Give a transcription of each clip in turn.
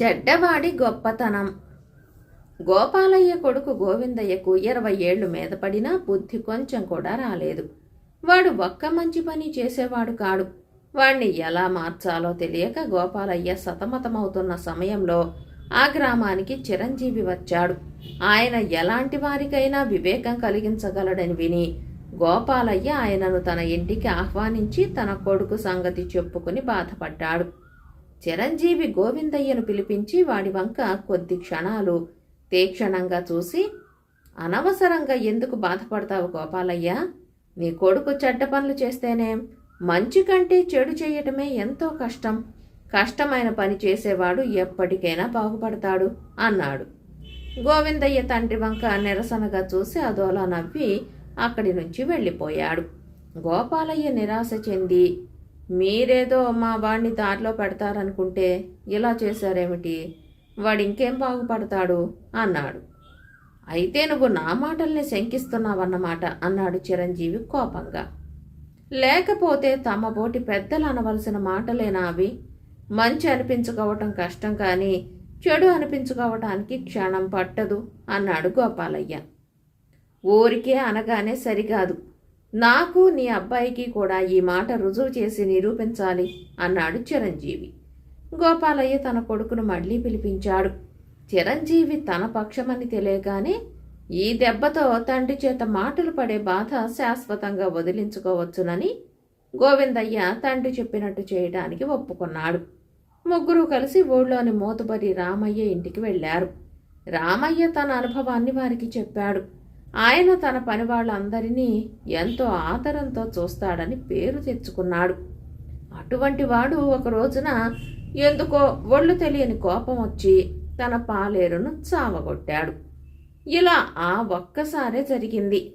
చెడ్డవాడి గొప్పతనం. గోపాలయ్య కొడుకు గోవిందయ్యకు ఇరవై ఏళ్ళు మీద పడినా బుద్ధి కొంచెం కూడా రాలేదు. వాడు ఒక్క మంచి పని చేసేవాడు కాడు. వాణ్ణి ఎలా మార్చాలో తెలియక గోపాలయ్య సతమతమవుతున్న సమయంలో ఆ గ్రామానికి చిరంజీవి వచ్చాడు. ఆయన ఎలాంటి వారికైనా వివేకం కలిగించగలడని విని గోపాలయ్య ఆయనను తన ఇంటికి ఆహ్వానించి తన కొడుకు సంగతి చెప్పుకుని బాధపడ్డాడు. చిరంజీవి గోవిందయ్యను పిలిపించి వాడి వంక కొద్ది క్షణాలు తీక్షణంగా చూసి అనవసరంగా ఎందుకు బాధపడతావు గోపాలయ్య? నీ కొడుకు చెడ్డ పనులు చేస్తేనే మంచి కంటే చెడు చేయటమే ఎంతో కష్టం. కష్టమైన పని చేసేవాడు ఎప్పటికైనా బాగుపడతాడు అన్నాడు. గోవిందయ్య తండ్రి వంక నిరసనగా చూసి అదోలా నవ్వి అక్కడి నుంచి వెళ్ళిపోయాడు. గోపాలయ్య నిరాశ చెంది మీరేదో మా వాడిని దారిలో పెడతారనుకుంటే ఇలా చేశారేమిటి? వాడు ఇంకేం బాగుపడతాడు? అన్నాడు. అయితే నువ్వు నా మాటల్ని శంకిస్తున్నావన్నమాట అన్నాడు చిరంజీవి కోపంగా. లేకపోతే తమ బోటి పెద్దలు అనవలసిన మాటలేనా అవి? మంచి అనిపించుకోవటం కష్టం కానీ చెడు అనిపించుకోవటానికి క్షణం పట్టదు అన్నాడు గోపాలయ్య. ఊరికే అనగానే సరికాదు నాకు నీ అబ్బాయికి కూడా ఈ మాట రుజువు చేసి నిరూపించాలి అన్నాడు చిరంజీవి. గోపాలయ్య తన కొడుకును మళ్ళీ పిలిపించాడు. చిరంజీవి తన పక్షమని తెలియగానే ఈ దెబ్బతో తండ్రి చేత మాటలు పడే బాధ శాశ్వతంగా వదిలించుకోవచ్చునని గోవిందయ్య తండ్రి చెప్పినట్టు చేయడానికి ఒప్పుకున్నాడు. ముగ్గురు కలిసి ఊళ్ళోని మోతుబరి రామయ్య ఇంటికి వెళ్ళారు. రామయ్య తన అనుభవాన్ని వారికి చెప్పాడు. ఆయన తన పని వాళ్ళందరినీ ఎంతో ఆదరంతో చూస్తాడని పేరు తెచ్చుకున్నాడు. అటువంటి వాడు ఒక రోజున ఎందుకో ఒళ్ళు తెలియని కోపం వచ్చి తన పాలేరును చావగొట్టాడు. ఇలా ఆ ఒక్కసారే జరిగింది.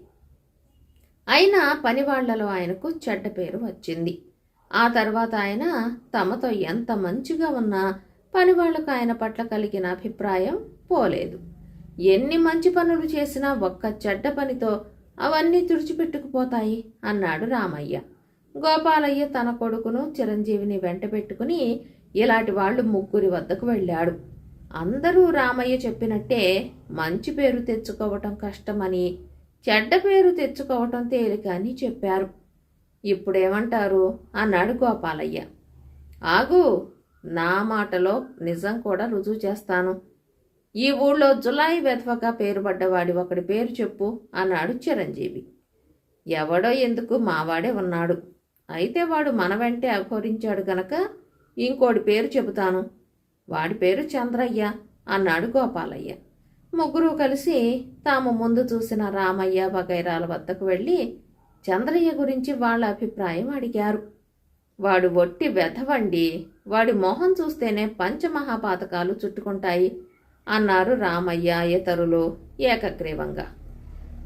అయినా పనివాళ్ళలో ఆయనకు చెడ్డ పేరు వచ్చింది. ఆ తర్వాత ఆయన తమతో ఎంత మంచిగా ఉన్నా పనివాళ్ళకు ఆయన పట్ల కలిగిన అభిప్రాయం పోలేదు. ఎన్ని మంచి పనులు చేసినా ఒక్క చెడ్డ పనితో అవన్నీ తుడిచిపెట్టుకుపోతాయి అన్నాడు రామయ్య. గోపాలయ్య తన కొడుకును చిరంజీవిని వెంట పెట్టుకుని ఇలాంటి వాళ్ళు ముగ్గురి వద్దకు వెళ్ళాడు. అందరూ రామయ్య చెప్పినట్టే మంచి పేరు తెచ్చుకోవటం కష్టమని చెడ్డ పేరు తెచ్చుకోవటం తేలిక అని చెప్పారు. ఇప్పుడేమంటారు? అన్నాడు గోపాలయ్య. ఆగు నా మాటలో నిజం కూడా రుజువు చేస్తాను. ఈ ఊళ్ళో జులాయి వెధవగా పేరుపడ్డవాడి ఒకడి పేరు చెప్పు అన్నాడు చిరంజీవి. ఎవడో ఎందుకు మావాడే ఉన్నాడు. అయితే వాడు మన వెంటే అఘోరించాడు గనక ఇంకోటి పేరు చెబుతాను. వాడి పేరు చంద్రయ్య అన్నాడు గోపాలయ్య. ముగ్గురు కలిసి తాము ముందు చూసిన రామయ్య బగైరాల వద్దకు వెళ్ళి చంద్రయ్య గురించి వాళ్ళ అభిప్రాయం అడిగారు. వాడు ఒట్టి వెధవండి. వాడి మొహం చూస్తేనే పంచమహాపాతకాలు చుట్టుకుంటాయి. అన్నారు రామయ్య ఇతరులు ఏకగ్రీవంగా.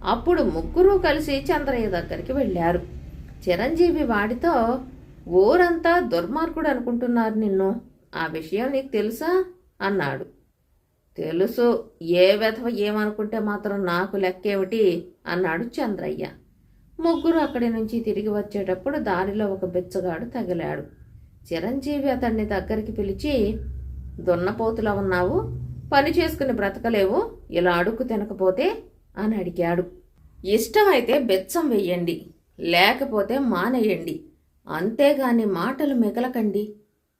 అప్పుడు ముగ్గురు కలిసి చంద్రయ్య దగ్గరికి వెళ్ళారు. చిరంజీవి వాడితో ఊరంతా దుర్మార్గుడు అనుకుంటున్నారు నిన్ను. ఆ విషయం నీకు తెలుసా? అన్నాడు. తెలుసు. ఏ వెధవ ఏమనుకుంటే మాత్రం నాకు లెక్కేమిటి? అన్నాడు చంద్రయ్య. ముగ్గురు అక్కడి నుంచి తిరిగి వచ్చేటప్పుడు దారిలో ఒక బిచ్చగాడు తగిలాడు. చిరంజీవి అతన్ని దగ్గరికి పిలిచి దున్నపోతులా ఉన్నావు? పని చేసుకుని బ్రతకలేవు ఇలా అడుక్కు తినకపోతే అని అడిగాడు. ఇష్టమైతే బెచ్చం వెయ్యండి లేకపోతే మానేయండి అంతేగాని మాటలు మిగలకండి.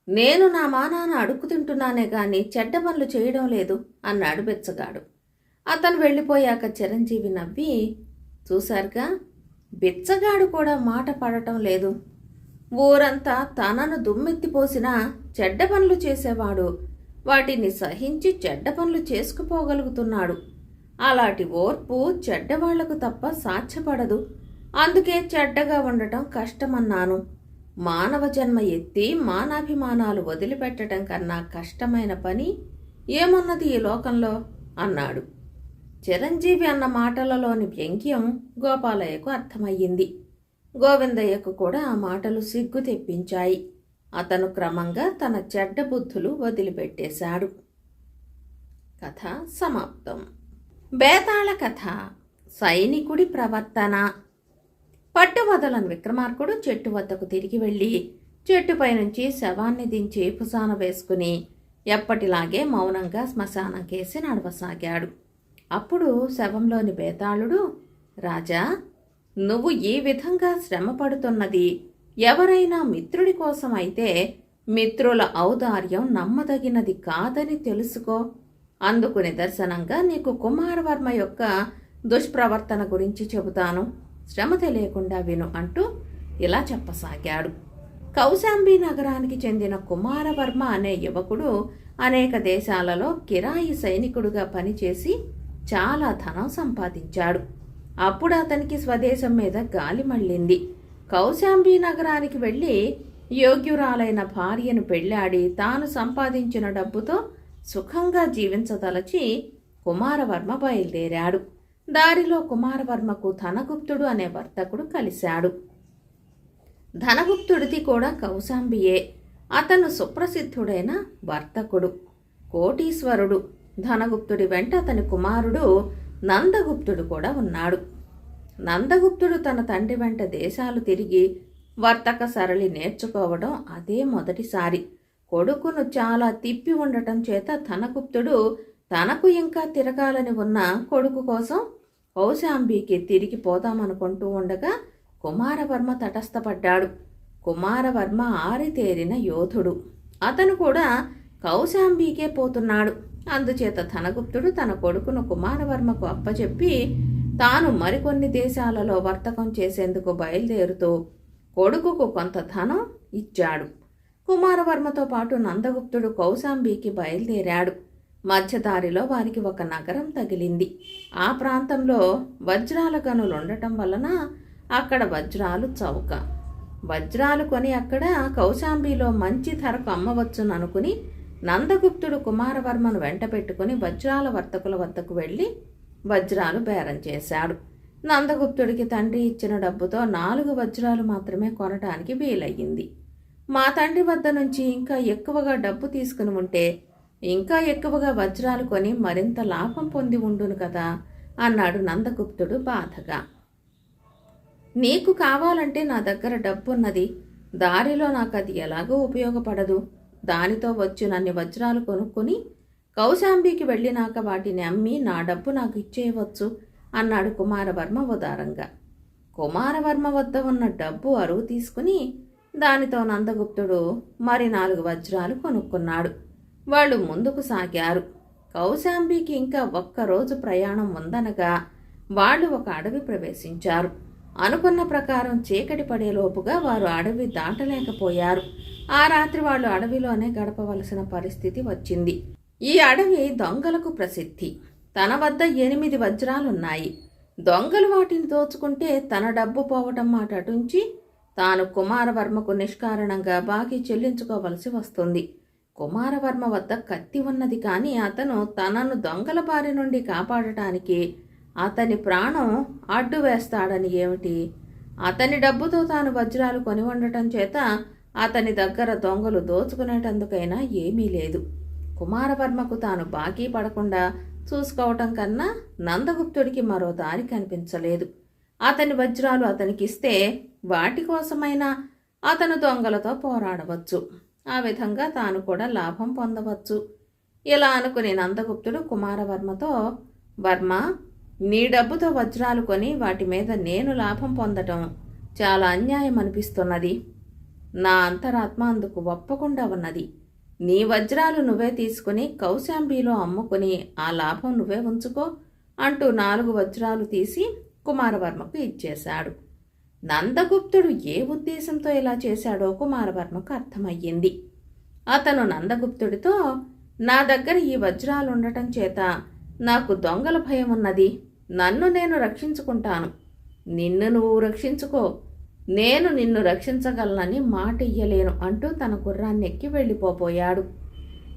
నేను నా మానాన అడుక్కు తింటున్నానే గాని చెడ్డ పనులు చేయడం లేదు అన్నాడు బెచ్చగాడు. అతను వెళ్ళిపోయాక చిరంజీవి నవ్వి చూశారుగా బిచ్చగాడు కూడా మాట పడటం లేదు. ఊరంతా తనను దుమ్మెత్తిపోసినా చెడ్డ పనులు చేసేవాడు వాటిని సహించి చెడ్డ పనులు చేసుకుపోగలుగుతున్నాడు. అలాంటి ఓర్పు చెడ్డవాళ్ళకు తప్ప సాధ్యపడదు. అందుకే చెడ్డగా ఉండటం కష్టమన్నాను. మానవ జన్మ ఎత్తి మానాభిమానాలు వదిలిపెట్టడం కన్నా కష్టమైన పని ఏమున్నది ఈ లోకంలో? అన్నాడు. చిరంజీవి అన్న మాటలలోని వ్యంగ్యం గోపాలయ్యకు అర్థమయ్యింది. గోవిందయ్యకు కూడా ఆ మాటలు సిగ్గు తెప్పించాయి అతను క్రమంగా తన చెడ్డ బుద్ధులు వదిలిపెట్టేశాడు. కథ సమాప్తం. బేతాళ కథ సైనికుడి ప్రవర్తన. పట్టువదలని విక్రమార్కుడు చెట్టు వద్దకు తిరిగి వెళ్ళి చెట్టుపై నుంచి శవాన్ని దించి భుజాన వేసుకుని ఎప్పటిలాగే మౌనంగా శ్మశానం కేసి నడవసాగాడు. అప్పుడు శవంలోని బేతాళుడు రాజా నువ్వు ఈ విధంగా శ్రమ పడుతున్నది ఎవరైనా మిత్రుడి కోసం అయితే మిత్రుల ఔదార్యం నమ్మదగినది కాదని తెలుసుకో. అందుకు నిదర్శనంగా నీకు కుమారవర్మ యొక్క దుష్ప్రవర్తన గురించి చెబుతాను. శ్రమ తెలియకుండా విను అంటూ ఇలా చెప్పసాగాడు. కౌశాంబి నగరానికి చెందిన కుమారవర్మ అనే యువకుడు అనేక దేశాలలో కిరాయి సైనికుడుగా పనిచేసి చాలా ధనం సంపాదించాడు. అప్పుడు అతనికి స్వదేశం మీద గాలి మళ్ళింది. కౌశాంబీ నగరానికి వెళ్ళి యోగ్యురాలైన భార్యను పెళ్ళాడి తాను సంపాదించిన డబ్బుతో సుఖంగా జీవించదలచి కుమారవర్మ బయలుదేరాడు. దారిలో కుమారవర్మకు ధనగుప్తుడు అనే వర్తకుడు కలిశాడు. ధనగుప్తుడిది కూడా కౌశాంబియే. అతను సుప్రసిద్ధుడైన వర్తకుడు కోటీశ్వరుడు. ధనగుప్తుడి వెంట అతని కుమారుడు నందగుప్తుడు కూడా ఉన్నాడు. నందగుప్తుడు తన తండ్రి వెంట దేశాలు తిరిగి వర్తక సరళి నేర్చుకోవడం అదే మొదటిసారి. కొడుకును చాలా తిప్పి ఉండటం చేత ధనగుప్తుడు తనకు ఇంకా తిరగాలని ఉన్న కొడుకు కోసం కౌశాంబికి తిరిగి పోదామనుకుంటూ ఉండగా కుమారవర్మ తటస్థపడ్డాడు. కుమారవర్మ ఆరితేరిన యోధుడు. అతను కూడా కౌశాంబికే పోతున్నాడు. అందుచేత ధనగుప్తుడు తన కొడుకును కుమారవర్మకు అప్పచెప్పి తాను మరికొన్ని దేశాలలో వర్తకం చేసేందుకు బయలుదేరుతూ కొడుకుకు కొంత ధనం ఇచ్చాడు. కుమారవర్మతో పాటు నందగుప్తుడు కౌశాంబికి బయలుదేరాడు. మధ్యదారిలో వారికి ఒక నగరం తగిలింది. ఆ ప్రాంతంలో వజ్రాల గనులు ఉండటం వలన అక్కడ వజ్రాలు చౌక. వజ్రాలు కొని అక్కడ కౌశాంబిలో మంచి ధరకు అమ్మవచ్చుననుకుని నందగుప్తుడు కుమారవర్మను వెంట పెట్టుకుని వజ్రాల వర్తకుల వద్దకు వెళ్ళి వజ్రాలు బేరం చేశాడు. నందగుప్తుడికి తండ్రి ఇచ్చిన డబ్బుతో నాలుగు వజ్రాలు మాత్రమే కొనటానికి వీలయ్యింది. మా తండ్రి వద్ద నుంచి ఇంకా ఎక్కువగా డబ్బు తీసుకుని ఉంటే ఇంకా ఎక్కువగా వజ్రాలు కొని మరింత లాభం పొంది ఉండును కదా అన్నాడు నందగుప్తుడు బాధగా. నీకు కావాలంటే నా దగ్గర డబ్బున్నది. దారిలో నాకు అది ఎలాగో ఉపయోగపడదు. దానితో వచ్చినన్ని వజ్రాలు కొనుక్కొని కౌశాంబికి వెళ్ళినాక వాటిని అమ్మి నా డబ్బు నాకు ఇచ్చేయవచ్చు అన్నాడు కుమారవర్మ ఉదారంగా. కుమారవర్మ వద్ద ఉన్న డబ్బు అరువు తీసుకుని దానితో నందగుప్తుడు మరి నాలుగు వజ్రాలు కొనుక్కున్నాడు. వాళ్ళు ముందుకు సాగారు. కౌశాంబికి ఇంకా ఒక్కరోజు ప్రయాణం ఉందనగా వాళ్ళు ఒక అడవి ప్రవేశించారు. అనుకున్న ప్రకారం చీకటి పడేలోపుగా వారు అడవి దాటలేకపోయారు. ఆ రాత్రి వాళ్ళు అడవిలోనే గడపవలసిన పరిస్థితి వచ్చింది. ఈ అడవి దొంగలకు ప్రసిద్ధి. తన వద్ద ఎనిమిది వజ్రాలున్నాయి. దొంగలు వాటిని దోచుకుంటే తన డబ్బు పోవటం మాట అటుంచి తాను కుమారవర్మకు నిష్కారణంగా బాకీ చెల్లించుకోవలసి వస్తుంది. కుమారవర్మ వద్ద కత్తి ఉన్నది కానీ అతను తనను దొంగల బారి నుండి కాపాడటానికి అతని ప్రాణం అడ్డు వేస్తాడని ఏమిటి? అతని డబ్బుతో తాను వజ్రాలు కొని ఉండటం చేత అతని దగ్గర దొంగలు దోచుకునేటందుకైనా ఏమీ లేదు. కుమారవర్మకు తాను బాకీ పడకుండా చూసుకోవటం కన్నా నందగుప్తుడికి మరో దారి కనిపించలేదు. అతని వజ్రాలు అతనికిస్తే వాటి కోసమైనా అతను దొంగలతో పోరాడవచ్చు. ఆ విధంగా తాను కూడా లాభం పొందవచ్చు. ఇలా అనుకుని నందగుప్తుడు కుమారవర్మతో వర్మ నీ డబ్బుతో వజ్రాలు కొని వాటి మీద నేను లాభం పొందటం చాలా అన్యాయం అనిపిస్తున్నది నా అంతరాత్మ అందుకు ఒప్పకుండా ఉన్నది. నీ వజ్రాలు నువ్వే తీసుకుని కౌశాంబిలో అమ్ముకుని ఆ లాభం నువ్వే ఉంచుకో అంటూ నాలుగు వజ్రాలు తీసి కుమారవర్మకు ఇచ్చేశాడు. నందగుప్తుడు ఏ ఉద్దేశంతో ఇలా చేశాడో కుమారవర్మకు అర్థమయ్యింది. అతను నందగుప్తుడితో నా దగ్గర ఈ వజ్రాలు ఉండటం చేత నాకు దొంగల భయం ఉన్నది నన్ను నేను రక్షించుకుంటాను. నిన్ను నువ్వు రక్షించుకో. నేను నిన్ను రక్షించగలనని మాట ఇయ్యలేను అంటూ తన గుర్రాన్ని ఎక్కి వెళ్ళిపోబోయాడు.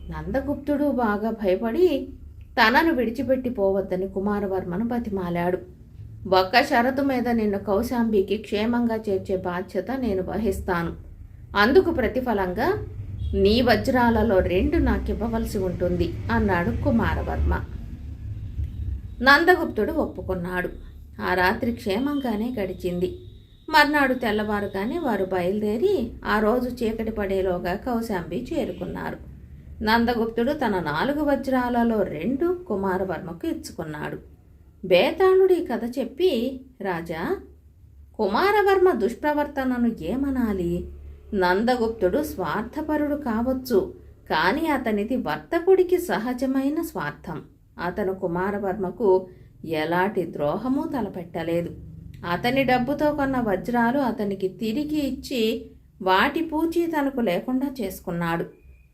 నందగుప్తుడు బాగా భయపడి తనను విడిచిపెట్టి పోవద్దని కుమారవర్మను బతిమాలాడు. ఒక్క షరతు మీద నిన్ను కౌశాంబికి క్షేమంగా చేర్చే బాధ్యత నేను వహిస్తాను. అందుకు ప్రతిఫలంగా నీ వజ్రాలలో రెండు నాకివ్వవలసి ఉంటుంది అన్నాడు కుమారవర్మ. నందగుప్తుడు ఒప్పుకున్నాడు. ఆ రాత్రి క్షేమంగానే గడిచింది. మర్నాడు తెల్లవారుగానే వారు బయలుదేరి ఆ రోజు చీకటి పడేలోగా కౌశాంబి చేరుకున్నారు. నందగుప్తుడు తన నాలుగు వజ్రాలలో రెండు కుమారవర్మకు ఇచ్చుకున్నాడు. బేతాళుడి కథ చెప్పి రాజా కుమారవర్మ దుష్ప్రవర్తనను ఏమనాలి? నందగుప్తుడు స్వార్థపరుడు కావచ్చు కానీ అతనిది వర్తకుడికి సహజమైన స్వార్థం. అతను కుమారవర్మకు ఎలాంటి ద్రోహము తలపెట్టలేదు. అతని డబ్బుతో కొన్న వజ్రాలు అతనికి తిరిగి ఇచ్చి వాటి పూచి తనకు లేకుండా చేసుకున్నాడు.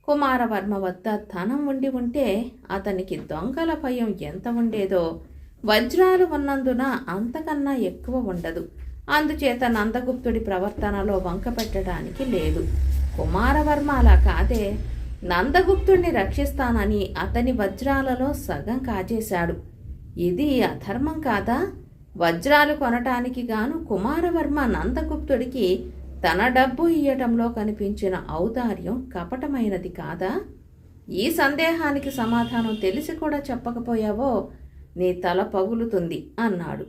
కుమారవర్మ వద్ద ధనం ఉండి ఉంటే అతనికి దొంగల భయం ఎంత ఉండేదో వజ్రాలు ఉన్నందున అంతకన్నా ఎక్కువ ఉండదు. అందుచేత నందగుప్తుడి ప్రవర్తనలో వంక పెట్టడానికి లేదు. కుమారవర్మ అలా కాదే నందగుప్తుడిని రక్షిస్తానని అతని వజ్రాలలో సగం కాజేశాడు. ఇది అధర్మం కాదా? వజ్రాలు కొనటానికి గాను కుమారవర్మ నందగుప్తుడికి తన డబ్బు ఇయ్యటంలో కనిపించిన ఔదార్యం కపటమైనది కాదా? ఈ సందేహానికి సమాధానం తెలిసి కూడా చెప్పకపోయావో నీ తల పగులుతుంది అన్నాడు.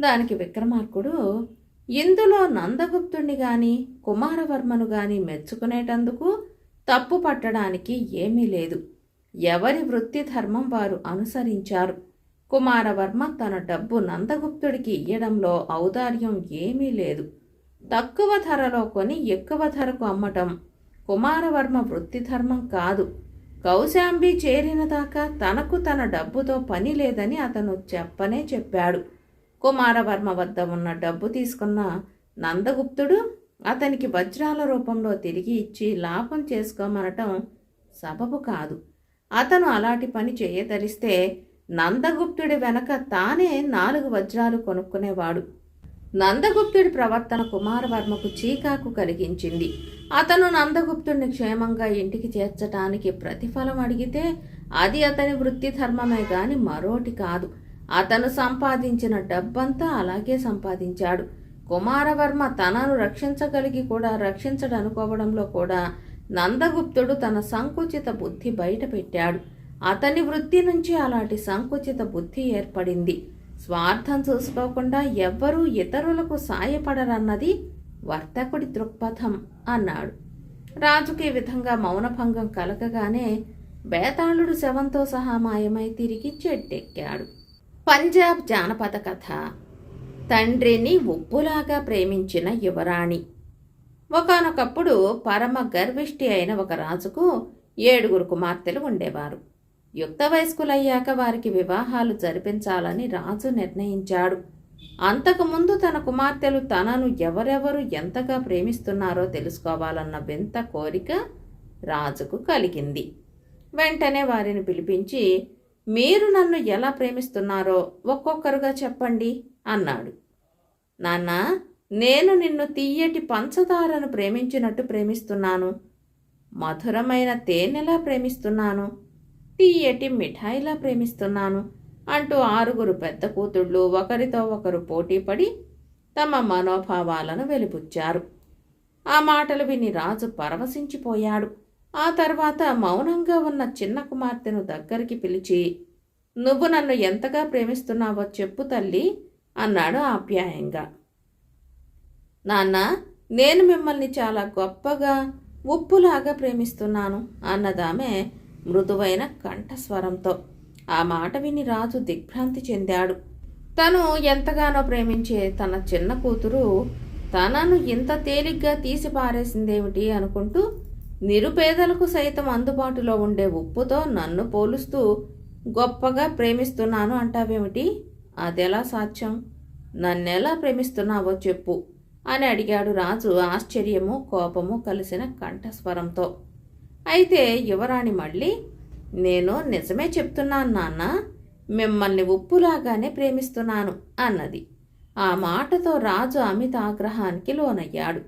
దానికి విక్రమార్కుడు ఇందులో నందగుప్తుణ్ణి గాని కుమారవర్మను గాని మెచ్చుకునేటందుకు తప్పు పట్టడానికి ఏమీ లేదు. ఎవరి వృత్తి ధర్మం వారు అనుసరించారు. కుమారవర్మ తన డబ్బు నందగుప్తుడికి ఇయ్యడంలో ఔదార్యం ఏమీ లేదు. తక్కువ ధరలో కొని ఎక్కువ ధరకు అమ్మటం కుమారవర్మ వృత్తి ధర్మం కాదు. కౌశాంబి చేరిన దాకా తనకు తన డబ్బుతో పని లేదని అతను చెప్పనే చెప్పాడు. కుమారవర్మ వద్ద ఉన్న డబ్బు తీసుకున్న నందగుప్తుడు అతనికి వజ్రాల రూపంలో తిరిగి ఇచ్చి లాభం చేసుకోమనటం సబబు కాదు. అతను అలాంటి పని చేయదలిస్తే నందగుప్తుడి వెనక తానే నాలుగు వజ్రాలు కొనుక్కునేవాడు. నందగుప్తుడి ప్రవర్తన కుమారవర్మకు చీకాకు కలిగించింది. అతను నందగుప్తుడిని క్షేమంగా ఇంటికి చేర్చటానికి ప్రతిఫలం అడిగితే అది అతని వృత్తి ధర్మమే గాని మరోటి కాదు. అతను సంపాదించిన డబ్బంతా అలాగే సంపాదించాడు. కుమారవర్మ తనను రక్షించగలిగి కూడా రక్షించడనుకోవడంలో కూడా నందగుప్తుడు తన సంకుచిత బుద్ధి బయటపెట్టాడు. అతని వృత్తి నుంచి అలాంటి సంకుచిత బుద్ధి ఏర్పడింది. స్వార్థం చూసుకోకుండా ఎవ్వరూ ఇతరులకు సాయపడరన్నది వర్తకుడి దృక్పథం అన్నాడు. రాజుకి విధంగా మౌనభంగం కలగగానే బేతాళుడు శవంతో సహా మాయమై తిరిగి చెట్టెక్కాడు. పంజాబ్ జానపద కథ. తండ్రిని ఉప్పులాగా ప్రేమించిన యువరాణి. ఒకనొకప్పుడు పరమ గర్విష్టి అయిన ఒక రాజుకు ఏడుగురు కుమార్తెలు ఉండేవారు. యుక్త వయస్కులయ్యాక వారికి వివాహాలు జరిపించాలని రాజు నిర్ణయించాడు. అంతకుముందు తన కుమార్తెలు తనను ఎవరెవరు ఎంతగా ప్రేమిస్తున్నారో తెలుసుకోవాలన్న వింత కోరిక రాజుకు కలిగింది. వెంటనే వారిని పిలిపించి మీరు నన్ను ఎలా ప్రేమిస్తున్నారో ఒక్కొక్కరుగా చెప్పండి అన్నాడు. నాన్న నేను నిన్ను తీయటి పంచదారను ప్రేమించినట్టు ప్రేమిస్తున్నాను. మధురమైన తేనెలా ప్రేమిస్తున్నాను? తీయటి మిఠాయిలా ప్రేమిస్తున్నాను అంటూ ఆరుగురు పెద్ద కూతుళ్ళు ఒకరితో ఒకరు పోటీపడి తమ మనోభావాలను వెలిపుచ్చారు. ఆ మాటలు విని రాజు పరవశించిపోయాడు. ఆ తర్వాత మౌనంగా ఉన్న చిన్న కుమార్తెను దగ్గరికి పిలిచి నువ్వు నన్ను ఎంతగా ప్రేమిస్తున్నావో చెప్పు తల్లి అన్నాడు ఆప్యాయంగా. నాన్న నేను మిమ్మల్ని చాలా గొప్పగా ఉప్పులాగా ప్రేమిస్తున్నాను అన్నదామె మృదువైన కంఠస్వరంతో ఆ మాట విని రాజు దిగ్భ్రాంతి చెందాడు. తను ఎంతగానో ప్రేమించే తన చిన్న కూతురు తనను ఇంత తేలిగ్గా తీసి పారేసిందేమిటి అనుకుంటూ నిరుపేదలకు సైతం అందుబాటులో ఉండే ఉప్పుతో నన్ను పోలుస్తూ గొప్పగా ప్రేమిస్తున్నాను అంటావేమిటి? అదెలా సాధ్యం? నన్నెలా ప్రేమిస్తున్నావో చెప్పు అని అడిగాడు రాజు ఆశ్చర్యము కోపము కలిసిన కంఠస్వరంతో. అయితే యువరాణి మళ్ళీ నేను నిజమే చెప్తున్నాను నాన్న మిమ్మల్ని ఉప్పులాగానే ప్రేమిస్తున్నాను అన్నది. ఆ మాటతో రాజు అమిత ఆగ్రహానికి లోనయ్యాడు.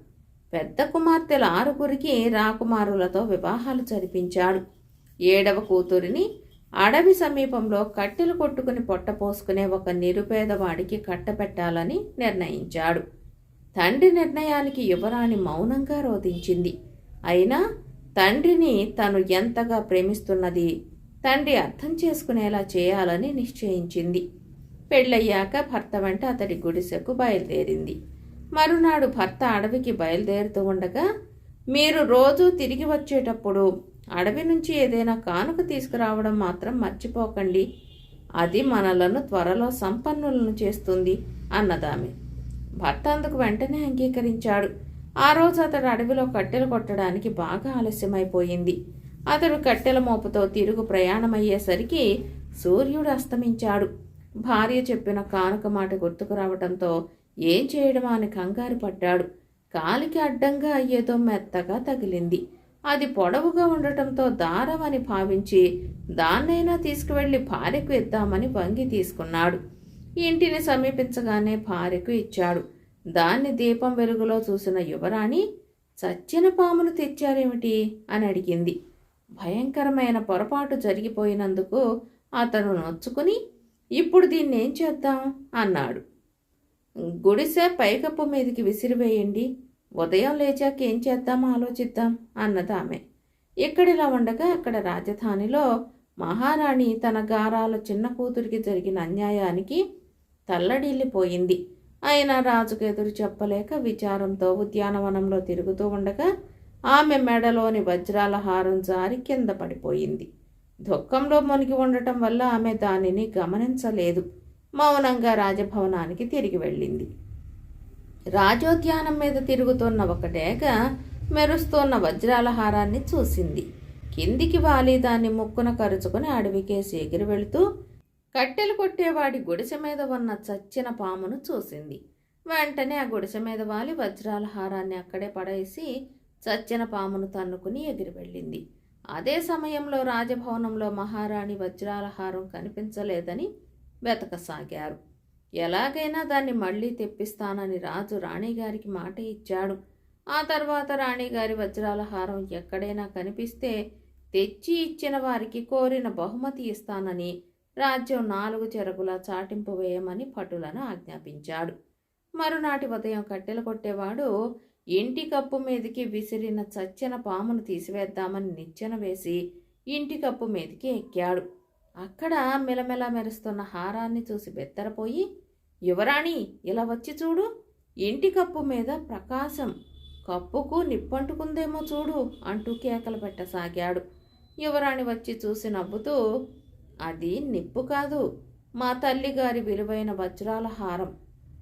పెద్ద కుమార్తెల ఆరుగురికి రాకుమారులతో వివాహాలు జరిపించాడు. ఏడవ కూతురిని అడవి సమీపంలో కట్టెలు కొట్టుకుని పొట్టపోసుకునే ఒక నిరుపేదవాడికి కట్టపెట్టాలని నిర్ణయించాడు. తండ్రి నిర్ణయానికి యువరాణి మౌనంగా రోధించింది. అయినా తండ్రిని తను ఎంతగా ప్రేమిస్తున్నది తండ్రి అర్థం చేసుకునేలా చేయాలని నిశ్చయించింది. పెళ్ళయ్యాక భర్త వెంట అతడి గుడిసెకు బయలుదేరింది. మరునాడు భర్త అడవికి బయలుదేరుతూ ఉండగా మీరు రోజూ తిరిగి వచ్చేటప్పుడు అడవి నుంచి ఏదైనా కానుక తీసుకురావడం మాత్రం మర్చిపోకండి. అది మనలను త్వరలో సంపన్నులను చేస్తుంది అన్నదామె. భర్త అందుకు వెంటనే అంగీకరించాడు. ఆ రోజు అతడు అడవిలో కట్టెలు కొట్టడానికి బాగా ఆలస్యమైపోయింది. అతడు కట్టెల మోపుతో తిరుగు ప్రయాణమయ్యేసరికి సూర్యుడు అస్తమించాడు. భార్య చెప్పిన కానుక మాట గుర్తుకు రావటంతో ఏం చేయడమా అని కంగారు పడ్డాడు. కాలికి అడ్డంగా అయ్యేదో మెత్తగా తగిలింది. అది పొడవుగా ఉండటంతో దారం అని భావించి దాన్నైనా తీసుకువెళ్ళి భార్యకు ఇద్దామని వంగి తీసుకున్నాడు. ఇంటిని సమీపించగానే భార్యకు ఇచ్చాడు. దాన్ని దీపం వెలుగులో చూసిన యువరాణి చచ్చిన పాములు తెచ్చారేమిటి? అని అడిగింది. భయంకరమైన పొరపాటు జరిగిపోయినందుకు అతను నొచ్చుకుని ఇప్పుడు దీన్ని ఏం చేద్దాం? అన్నాడు. గుడిసె పైకప్పు మీదకి విసిరివేయండి. ఉదయం లేచాక ఏం చేద్దామో ఆలోచిద్దాం అన్నది ఆమె. ఇక్కడిలా ఉండగా అక్కడ రాజధానిలో మహారాణి తన గారాల చిన్న కూతురికి జరిగిన అన్యాయానికి తల్లడిల్లిపోయింది. అయినా రాజుకు ఎదురు చెప్పలేక విచారంతో ఉద్యానవనంలో తిరుగుతూ ఉండగా ఆమె మెడలోని వజ్రాల హారం జారి కింద పడిపోయింది. దుఃఖంలో మునిగి ఉండటం వల్ల ఆమె దానిని గమనించలేదు. మౌనంగా రాజభవనానికి తిరిగి వెళ్ళింది. రాజోద్యానం మీద తిరుగుతున్న ఒక డేగ మెరుస్తున్న వజ్రాల హారాన్ని చూసింది. కిందికి వాలి దాన్ని ముక్కున కరుచుకుని అడవికేసి ఎగిరి వెళుతూ కట్టెలు కొట్టేవాడి గుడిసె మీద ఉన్న చచ్చిన పామును చూసింది. వెంటనే ఆ గుడిసె మీద వాలి వజ్రాల హారాన్ని అక్కడే పడేసి చచ్చిన పామును తన్నుకుని ఎగిరి వెళ్ళింది. అదే సమయంలో రాజభవనంలో మహారాణి వజ్రాల హారం కనిపించలేదని వెతకసాగారు. ఎలాగైనా దాన్ని మళ్ళీ తెప్పిస్తానని రాజు రాణిగారికి మాట ఇచ్చాడు. ఆ తర్వాత రాణిగారి వజ్రాల హారం ఎక్కడైనా కనిపిస్తే తెచ్చి ఇచ్చిన వారికి కోరిన బహుమతి ఇస్తానని రాజ్యం నాలుగు చెరకుల చాటింపు వేయమని భటులను ఆజ్ఞాపించాడు. మరునాటి ఉదయం కట్టెలు కొట్టేవాడు ఇంటి కప్పు మీదకి విసిరిన చచ్చిన పామును తీసివేద్దామని నిచ్చెన వేసి ఇంటి కప్పు మీదకి ఎక్కాడు. అక్కడ మెలమెల మెరుస్తున్న హారాన్ని చూసి బెత్తరపోయి యువరాణి ఇలా వచ్చి చూడు. ఇంటి కప్పు మీద ప్రకాశం. కప్పుకు నిప్పంటుకుందేమో చూడు అంటూ కేకలు పెట్టసాగాడు. యువరాణి వచ్చి చూసి నవ్వుతూ అది నిప్పు కాదు. మా తల్లిగారి విలువైన వజ్రాల హారం.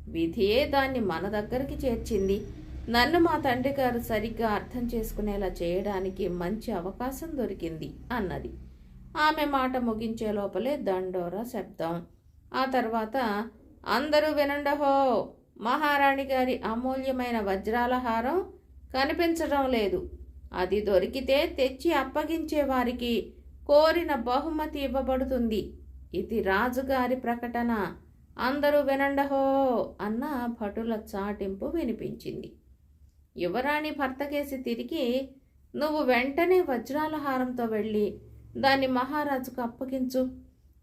విధియే దాన్ని మన దగ్గరికి చేర్చింది. నన్ను మా తండ్రి గారు సరిగ్గా అర్థం చేసుకునేలా చేయడానికి మంచి అవకాశం దొరికింది అన్నది. ఆమె మాట ముగించే లోపలే దండోరా శబ్దం. ఆ తర్వాత అందరూ వినండహో మహారాణి గారి అమూల్యమైన వజ్రాల హారం కనిపించడం లేదు. అది దొరికితే తెచ్చి అప్పగించే వారికి కోరిన బహుమతి ఇవ్వబడుతుంది. ఇది రాజుగారి ప్రకటన. అందరూ వినండహో అన్న భటుల చాటింపు వినిపించింది. యువరాణి భర్తకేసి తిరిగి నువ్వు వెంటనే వజ్రాల హారంతో వెళ్ళి దాన్ని మహారాజుకు అప్పగించు.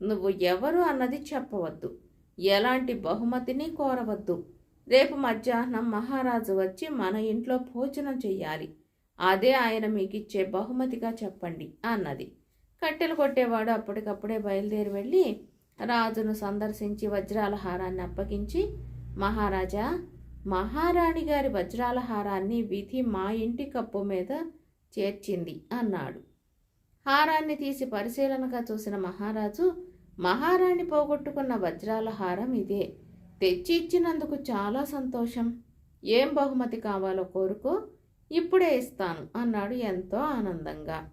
నువ్వు ఎవరు అన్నది చెప్పవద్దు. ఎలాంటి బహుమతిని కోరవద్దు. రేపు మధ్యాహ్నం మహారాజు వచ్చి మన ఇంట్లో భోజనం చెయ్యాలి. అదే ఆయన మీకిచ్చే బహుమతిగా చెప్పండి అన్నది. కట్టెలు కొట్టేవాడు అప్పటికప్పుడే బయలుదేరి వెళ్ళి రాజును సందర్శించి వజ్రాల హారాన్ని అప్పగించి మహారాజా మహారాణి గారి వజ్రాల హారాన్ని విధి మా ఇంటి కప్పు మీద చేర్చింది అన్నాడు. హారాన్ని తీసి పరిశీలనగా చూసిన మహారాజు మహారాణి పోగొట్టుకున్న వజ్రాల హారం ఇదే. తెచ్చి ఇచ్చినందుకు చాలా సంతోషం. ఏం బహుమతి కావాలో కోరుకో ఇప్పుడే ఇస్తాను అన్నాడు ఎంతో ఆనందంగా.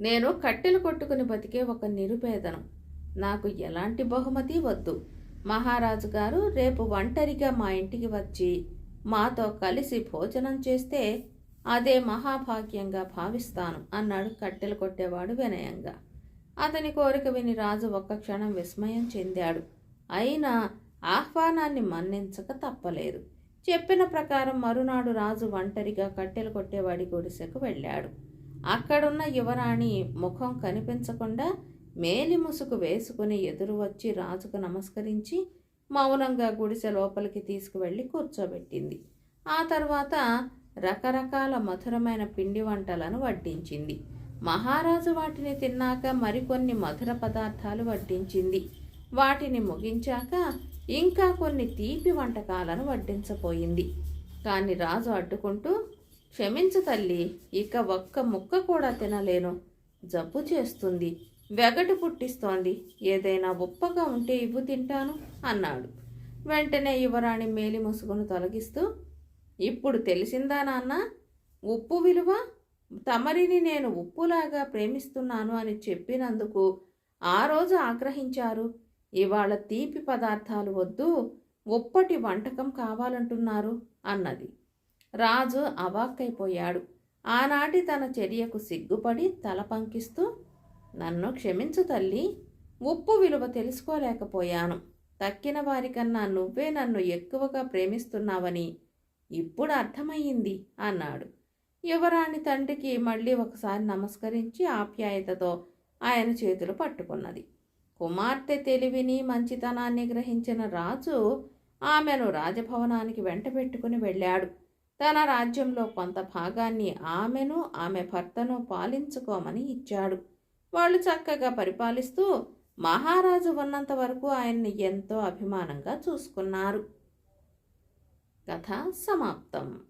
నేను కట్టెలు కొట్టుకుని బతికే ఒక నిరుపేదను. నాకు ఎలాంటి బహుమతి వద్దు. మహారాజు గారు రేపు ఒంటరిగా మా ఇంటికి వచ్చి మాతో కలిసి భోజనం చేస్తే అదే మహాభాగ్యంగా భావిస్తాను అన్నాడు కట్టెలు కొట్టేవాడు వినయంగా. అతని కోరిక విని రాజు ఒక్క క్షణం విస్మయం చెందాడు. అయినా ఆహ్వానాన్ని మన్నించక తప్పలేదు. చెప్పిన ప్రకారం మరునాడు రాజు ఒంటరిగా కట్టెలు కొట్టేవాడి గుడిసెకు వెళ్ళాడు. అక్కడున్న యువరాణి ముఖం కనిపించకుండా మేలి ముసుగు వేసుకుని ఎదురు వచ్చి రాజుకు నమస్కరించి మౌనంగా గుడిసె లోపలికి తీసుకువెళ్ళి కూర్చోబెట్టింది. ఆ తర్వాత రకరకాల మధురమైన పిండి వంటలను వడ్డించింది. మహారాజు వాటిని తిన్నాక మరికొన్ని మధుర పదార్థాలు వడ్డించింది. వాటిని ముగించాక ఇంకా కొన్ని తీపి వంటకాలను వడ్డించపోయింది కానీ రాజు అడ్డుకుంటూ క్షమించు తల్లి ఇక ఒక్క ముక్క కూడా తినలేను. జబ్బు చేస్తుంది. వెగటు పుట్టిస్తోంది. ఏదైనా ఉప్పగా ఉంటే ఇవ్వు తింటాను అన్నాడు. వెంటనే యువరాణి మేలి ముసుగును తొలగిస్తూ ఇప్పుడు తెలిసిందా నాన్న? ఉప్పు విలువ? తమరిని నేను ఉప్పులాగా ప్రేమిస్తున్నాను అని చెప్పినందుకు ఆ రోజు ఆగ్రహించారు. ఇవాళ తీపి పదార్థాలు వద్దు ఉప్పటి వంటకం కావాలంటున్నారు అన్నది. రాజు అవాక్కైపోయాడు. ఆనాటి తన చర్యకు సిగ్గుపడి తల పంకిస్తూ నన్ను క్షమించు తల్లి ఉప్పు విలువ తెలుసుకోలేకపోయాను. తక్కిన వారికన్నా నువ్వే నన్ను ఎక్కువగా ప్రేమిస్తున్నావని ఇప్పుడు అర్థమయ్యింది అన్నాడు. యువరాణి తండ్రికి మళ్ళీ ఒకసారి నమస్కరించి ఆప్యాయతతో ఆయన చేతులు పట్టుకున్నది. కుమార్తె తెలివిని మంచితనాన్ని గ్రహించిన రాజు ఆమెను రాజభవనానికి వెంటబెట్టుకుని వెళ్ళాడు. తన రాజ్యంలో కొంత భాగాన్ని ఆమెను ఆమె భర్తను పాలించుకోమని ఇచ్చాడు. వాళ్ళు చక్కగా పరిపాలిస్తూ మహారాజు ఉన్నంత వరకు ఆయన్ని ఎంతో అభిమానంగా చూసుకున్నారు. కథ సమాప్తం.